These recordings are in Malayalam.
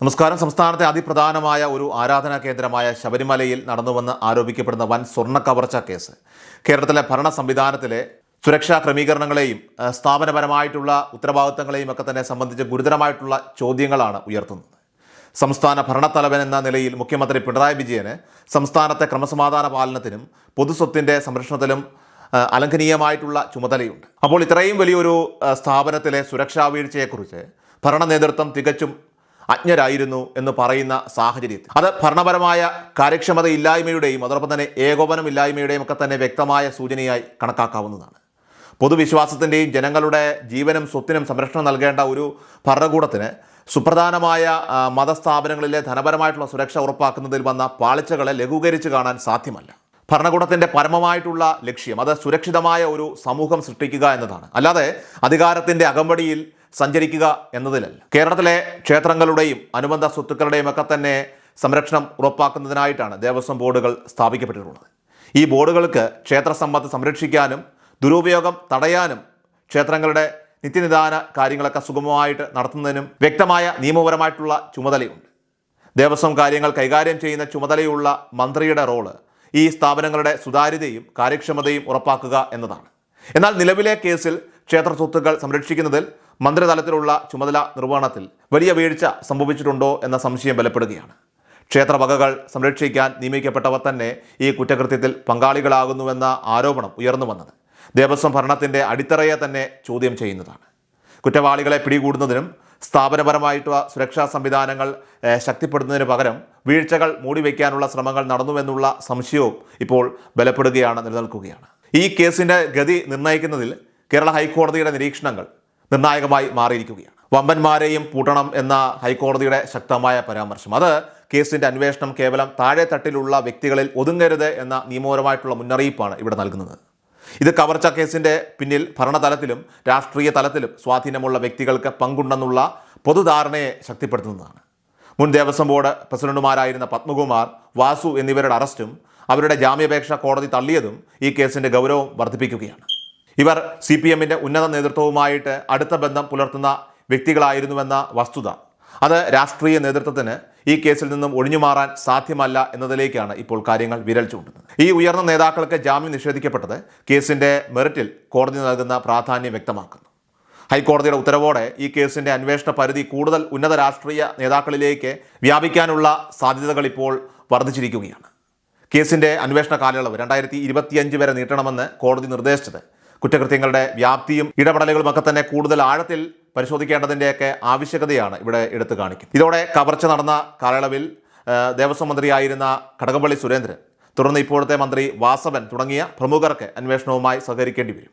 നമസ്കാരം. സംസ്ഥാനത്തെ അതിപ്രധാനമായ ഒരു ആരാധനാ കേന്ദ്രമായ ശബരിമലയിൽ നടന്നുവെന്ന് ആരോപിക്കപ്പെടുന്ന വൻ സ്വർണ കവർച്ച കേസ്. കേരളത്തിലെ ഭരണ സംവിധാനത്തിലെ സുരക്ഷാ ക്രമീകരണങ്ങളെയും സ്ഥാപനപരമായിട്ടുള്ള ഉത്തരവാദിത്തങ്ങളെയും ഒക്കെ തന്നെ സംബന്ധിച്ച് ഗുരുതരമായിട്ടുള്ള ചോദ്യങ്ങളാണ് ഉയർത്തുന്നത്. സംസ്ഥാന ഭരണത്തലവൻ എന്ന നിലയിൽ മുഖ്യമന്ത്രി പിണറായി വിജയന് സംസ്ഥാനത്തെ ക്രമസമാധാന പാലനത്തിനും പൊതുസ്വത്തിന്റെ സംരക്ഷണത്തിലും അലംഘനീയമായിട്ടുള്ള ചുമതലയുണ്ട്. അപ്പോൾ ഇത്രയും വലിയൊരു സ്ഥാപനത്തിലെ സുരക്ഷാ വീഴ്ചയെക്കുറിച്ച് ഭരണ നേതൃത്വം തികച്ചും അജ്ഞരായിരുന്നു എന്ന് പറയുന്ന സാഹചര്യത്തിൽ. അത് ഭരണപരമായ കാര്യക്ഷമതയില്ലായ്മയുടെയും അതോടൊപ്പം തന്നെ ഏകോപനമില്ലായ്മയുടെയും ഒക്കെ തന്നെ വ്യക്തമായ സൂചനയായി കണക്കാക്കാവുന്നതാണ്. പൊതുവിശ്വാസത്തിന്റെയും ജനങ്ങളുടെ ജീവനും സ്വത്തിനും സംരക്ഷണം നൽകേണ്ട ഒരു ഭരണകൂടത്തിന് സുപ്രധാനമായ മതസ്ഥാപനങ്ങളിലെ ധനപരമായിട്ടുള്ള സുരക്ഷ ഉറപ്പാക്കുന്നതിൽ വന്ന പാളിച്ചകളെ ലഘൂകരിച്ച് കാണാൻ സാധ്യമല്ല. ഭരണകൂടത്തിന്റെ പരമമായിട്ടുള്ള ലക്ഷ്യം അത് സുരക്ഷിതമായ ഒരു സമൂഹം സൃഷ്ടിക്കുക എന്നതാണ്. അല്ലാതെ അധികാരത്തിന്റെ അകമ്പടിയിൽ സഞ്ചരിക്കുക എന്നതിലല്ല. കേരളത്തിലെ ക്ഷേത്രങ്ങളുടെയും അനുബന്ധ സ്വത്തുക്കളുടെയും ഒക്കെ തന്നെ സംരക്ഷണം ഉറപ്പാക്കുന്നതിനായിട്ടാണ് ദേവസ്വം ബോർഡുകൾ സ്ഥാപിക്കപ്പെട്ടിട്ടുള്ളത്. ഈ ബോർഡുകൾക്ക് ക്ഷേത്ര സമ്പത്ത് സംരക്ഷിക്കാനും ദുരുപയോഗം തടയാനും ക്ഷേത്രങ്ങളുടെ നിത്യനിദാന കാര്യങ്ങളൊക്കെ സുഗമമായിട്ട് നടത്തുന്നതിനും വ്യക്തമായ നിയമപരമായിട്ടുള്ള ചുമതലയുണ്ട്. ദേവസ്വം കാര്യങ്ങൾ കൈകാര്യം ചെയ്യുന്ന ചുമതലയുള്ള മന്ത്രിയുടെ റോൾ ഈ സ്ഥാപനങ്ങളുടെ സുതാര്യതയും കാര്യക്ഷമതയും ഉറപ്പാക്കുക എന്നതാണ്. എന്നാൽ നിലവിലെ കേസിൽ ക്ഷേത്ര സ്വത്തുക്കൾ സംരക്ഷിക്കുന്നതിൽ മന്ത്രിതലത്തിലുള്ള ചുമതല നിർവഹണത്തിൽ വലിയ വീഴ്ച സംഭവിച്ചിട്ടുണ്ടോ എന്ന സംശയം ബലപ്പെടുകയാണ്. ക്ഷേത്രവകകൾ സംരക്ഷിക്കാൻ നിയമിക്കപ്പെട്ടവർ തന്നെ ഈ കുറ്റകൃത്യത്തിൽ പങ്കാളികളാകുന്നുവെന്ന ആരോപണം ഉയർന്നു വന്നത്. ദേവസ്വം ഭരണത്തിന്റെ അടിത്തറയെ തന്നെ ചോദ്യം ചെയ്യുന്നതാണ്. കുറ്റവാളികളെ പിടികൂടുന്നതിനും സ്ഥാപനപരമായിട്ടുള്ള സുരക്ഷാ സംവിധാനങ്ങൾ ശക്തിപ്പെടുന്നതിന് പകരം വീഴ്ചകൾ മൂടിവെക്കാനുള്ള ശ്രമങ്ങൾ നടന്നുവെന്നുള്ള സംശയവും ഇപ്പോൾ ബലപ്പെടുകയാണ് നിലനിൽക്കുകയാണ്. ഈ കേസിന്റെ ഗതി നിർണയിക്കുന്നതിൽ കേരള ഹൈക്കോടതിയുടെ നിരീക്ഷണങ്ങൾ നിർണായകമായി മാറിയിരിക്കുകയാണ്. വമ്പന്മാരെയും പൂട്ടണം എന്ന ഹൈക്കോടതിയുടെ ശക്തമായ പരാമർശം. അത് കേസിന്റെ അന്വേഷണം കേവലം താഴെ തട്ടിലുള്ള വ്യക്തികളിൽ ഒതുങ്ങരുത് എന്ന നിയമപരമായിട്ടുള്ള മുന്നറിയിപ്പാണ് ഇവിടെ നൽകുന്നത്. ഇത് കവർച്ച കേസിന്റെ പിന്നിൽ ഭരണതലത്തിലും രാഷ്ട്രീയ തലത്തിലും സ്വാധീനമുള്ള വ്യക്തികൾക്ക് പങ്കുണ്ടെന്നുള്ള പൊതുധാരണയെ ശക്തിപ്പെടുത്തുന്നതാണ്. മുൻ ദേവസ്വം ബോർഡ് പ്രസിഡന്റുമാരായിരുന്ന പത്മകുമാർ വാസു എന്നിവരുടെ അറസ്റ്റും അവരുടെ ജാമ്യാപേക്ഷ കോടതി തള്ളിയതും ഈ കേസിന്റെ ഗൗരവം വർദ്ധിപ്പിക്കുകയാണ്. ഇവർ സി പി എമ്മിന്റെ ഉന്നത നേതൃത്വവുമായിട്ട് അടുത്ത ബന്ധം പുലർത്തുന്ന വ്യക്തികളായിരുന്നുവെന്ന വസ്തുത. അത് രാഷ്ട്രീയ നേതൃത്വത്തിന് ഈ കേസിൽ നിന്നും ഒഴിഞ്ഞു മാറാൻ സാധ്യമല്ല എന്നതിലേക്കാണ് ഇപ്പോൾ കാര്യങ്ങൾ വിരൽ ചൂണ്ടുന്നത്. ഈ ഉയർന്ന നേതാക്കൾക്ക് ജാമ്യം നിഷേധിക്കപ്പെട്ടത് കേസിന്റെ മെറിറ്റിൽ കോടതി നൽകുന്ന പ്രാധാന്യം വ്യക്തമാക്കുന്നു. ഹൈക്കോടതിയുടെ ഉത്തരവോടെ ഈ കേസിന്റെ അന്വേഷണ പരിധി കൂടുതൽ ഉന്നത രാഷ്ട്രീയ നേതാക്കളിലേക്ക് വ്യാപിക്കാനുള്ള സാധ്യതകൾ ഇപ്പോൾ വർദ്ധിച്ചിരിക്കുകയാണ്. കേസിന്റെ അന്വേഷണ കാലയളവ് രണ്ടായിരത്തി ഇരുപത്തിയഞ്ച് വരെ നീട്ടണമെന്ന് കോടതി നിർദ്ദേശിച്ചത് കുറ്റകൃത്യങ്ങളുടെ വ്യാപ്തിയും ഇടപെടലുകളും ഒക്കെ തന്നെ കൂടുതൽ ആഴത്തിൽ പരിശോധിക്കേണ്ടതിന്റെയൊക്കെ ആവശ്യകതയാണ് ഇവിടെ എടുത്തു കാണിക്കുന്നത്. ഇതോടെ കവർച്ച നടന്ന കാലയളവിൽ ദേവസ്വം മന്ത്രിയായിരുന്ന കടകംപള്ളി സുരേന്ദ്രൻ തുടർന്ന് ഇപ്പോഴത്തെ മന്ത്രി വാസവൻ തുടങ്ങിയ പ്രമുഖർക്ക് അന്വേഷണവുമായി സഹകരിക്കേണ്ടി വരും.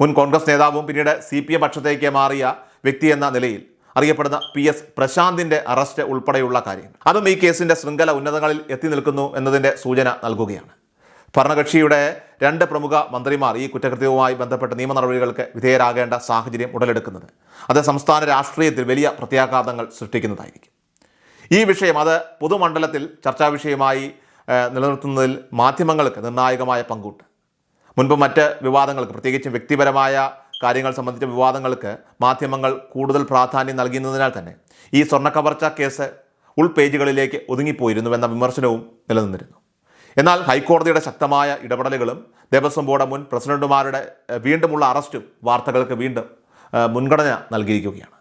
മുൻ കോൺഗ്രസ് നേതാവും പിന്നീട് സി പി എം പക്ഷത്തേക്ക് മാറിയ വ്യക്തി എന്ന നിലയിൽ അറിയപ്പെടുന്ന പി എസ് പ്രശാന്തിന്റെ അറസ്റ്റ് ഉൾപ്പെടെയുള്ള കാര്യങ്ങൾ. അതും ഈ കേസിന്റെ ശൃംഖല ഉന്നതങ്ങളിൽ എത്തി നിൽക്കുന്നു എന്നതിന്റെ സൂചന നൽകുകയാണ്. ഭരണകക്ഷിയുടെ രണ്ട് പ്രമുഖ മന്ത്രിമാർ ഈ കുറ്റകൃത്യവുമായി ബന്ധപ്പെട്ട നിയമ നടപടികൾക്ക് വിധേയരാകേണ്ട സാഹചര്യം ഉടലെടുക്കുന്നത്. അത് സംസ്ഥാന രാഷ്ട്രീയത്തിൽ വലിയ പ്രത്യാഘാതങ്ങൾ സൃഷ്ടിക്കുന്നതായിരിക്കും. ഈ വിഷയം അത് പൊതുമണ്ഡലത്തിൽ ചർച്ചാ വിഷയമായി നിലനിർത്തുന്നതിൽ മാധ്യമങ്ങൾക്ക് നിർണായകമായ പങ്കുണ്ട്. മുൻപ് മറ്റ് വിവാദങ്ങൾക്ക് പ്രത്യേകിച്ചും വ്യക്തിപരമായ കാര്യങ്ങൾ സംബന്ധിച്ച വിവാദങ്ങൾക്ക് മാധ്യമങ്ങൾ കൂടുതൽ പ്രാധാന്യം നൽകുന്നതിനാൽ തന്നെ ഈ സ്വർണക്കവർച്ച കേസ് ഉൾപേജുകളിലേക്ക് ഒതുങ്ങിപ്പോയിരുന്നുവെന്ന വിമർശനവും നിലനിന്നിരുന്നു. എന്നാൽ ഹൈക്കോടതിയുടെ ശക്തമായ ഇടപെടലുകളും ദേവസ്വം ബോർഡ് മുൻ പ്രസിഡന്റുമാരുടെ വീണ്ടുമുള്ള അറസ്റ്റും വാർത്തകൾക്ക് വീണ്ടും മുൻഗണന നൽകിയിരിക്കുകയാണ്.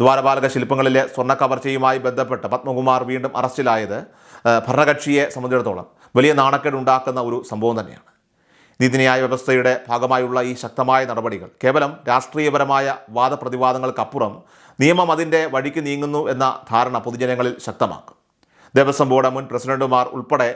ദ്വാരപാലക ശില്പങ്ങളിലെ സ്വർണ കവർച്ചയുമായി ബന്ധപ്പെട്ട് പത്മകുമാർ വീണ്ടും അറസ്റ്റിലായത് ഭരണകക്ഷിയെ സംബന്ധിച്ചിടത്തോളം വലിയ നാണക്കേട് ഉണ്ടാക്കുന്ന ഒരു സംഭവം തന്നെയാണ്. നീതിന്യായ വ്യവസ്ഥയുടെ ഭാഗമായുള്ള ഈ ശക്തമായ നടപടികൾ കേവലം രാഷ്ട്രീയപരമായ വാദപ്രതിവാദങ്ങൾക്കപ്പുറം നിയമം അതിന്റെ വഴിക്ക് നീങ്ങുന്നു എന്ന ധാരണ പൊതുജനങ്ങളിൽ ശക്തമാക്കും. ദേവസ്വം ബോർഡ് മുൻ പ്രസിഡന്റുമാർ ഉൾപ്പെടെ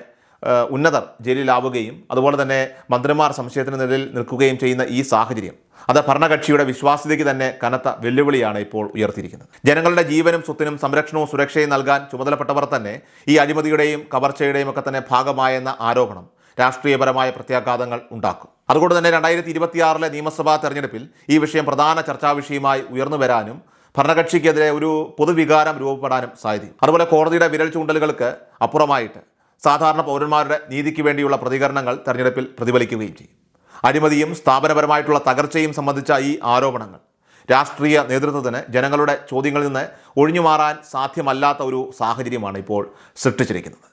ഉന്നതർ ജയിലിലാവുകയും അതുപോലെ തന്നെ മന്ത്രിമാർ സംശയത്തിന് നിലയിൽ നിൽക്കുകയും ചെയ്യുന്ന ഈ സാഹചര്യം. അത് ഭരണകക്ഷിയുടെ വിശ്വാസ്യതയ്ക്ക് തന്നെ കനത്ത വെല്ലുവിളിയാണ് ഇപ്പോൾ ഉയർത്തിയിരിക്കുന്നത്. ജനങ്ങളുടെ ജീവനും സ്വത്തിനും സംരക്ഷണവും സുരക്ഷയും നൽകാൻ ചുമതലപ്പെട്ടവർ തന്നെ ഈ അഴിമതിയുടെയും കവർച്ചയുടെയും ഒക്കെ തന്നെ ഭാഗമായെന്ന ആരോപണം രാഷ്ട്രീയപരമായ പ്രത്യാഘാതങ്ങൾ ഉണ്ടാക്കും. അതുകൊണ്ട് തന്നെ രണ്ടായിരത്തി ഇരുപത്തിയാറിലെ നിയമസഭാ തെരഞ്ഞെടുപ്പിൽ ഈ വിഷയം പ്രധാന ചർച്ചാ വിഷയമായി ഉയർന്നു വരാനും ഭരണകക്ഷിക്കെതിരെ ഒരു പൊതുവികാരം രൂപപ്പെടാനും സാധ്യതയും അതുപോലെ കോടതിയുടെ വിരൽ ചൂണ്ടലുകൾക്ക് അപ്പുറമായിട്ട് സാധാരണ പൗരന്മാരുടെ നീതിക്ക് വേണ്ടിയുള്ള പ്രതികരണങ്ങൾ തെരഞ്ഞെടുപ്പിൽ പ്രതിഫലിക്കുകയും ചെയ്യും. അഴിമതിയും സ്ഥാപനപരമായിട്ടുള്ള തകർച്ചയും സംബന്ധിച്ച ഈ ആരോപണങ്ങൾ രാഷ്ട്രീയ നേതൃത്വത്തിന് ജനങ്ങളുടെ ചോദ്യങ്ങളിൽ നിന്ന് ഒഴിഞ്ഞുമാറാൻ സാധ്യമല്ലാത്ത ഒരു സാഹചര്യമാണ് ഇപ്പോൾ സൃഷ്ടിച്ചിരിക്കുന്നത്.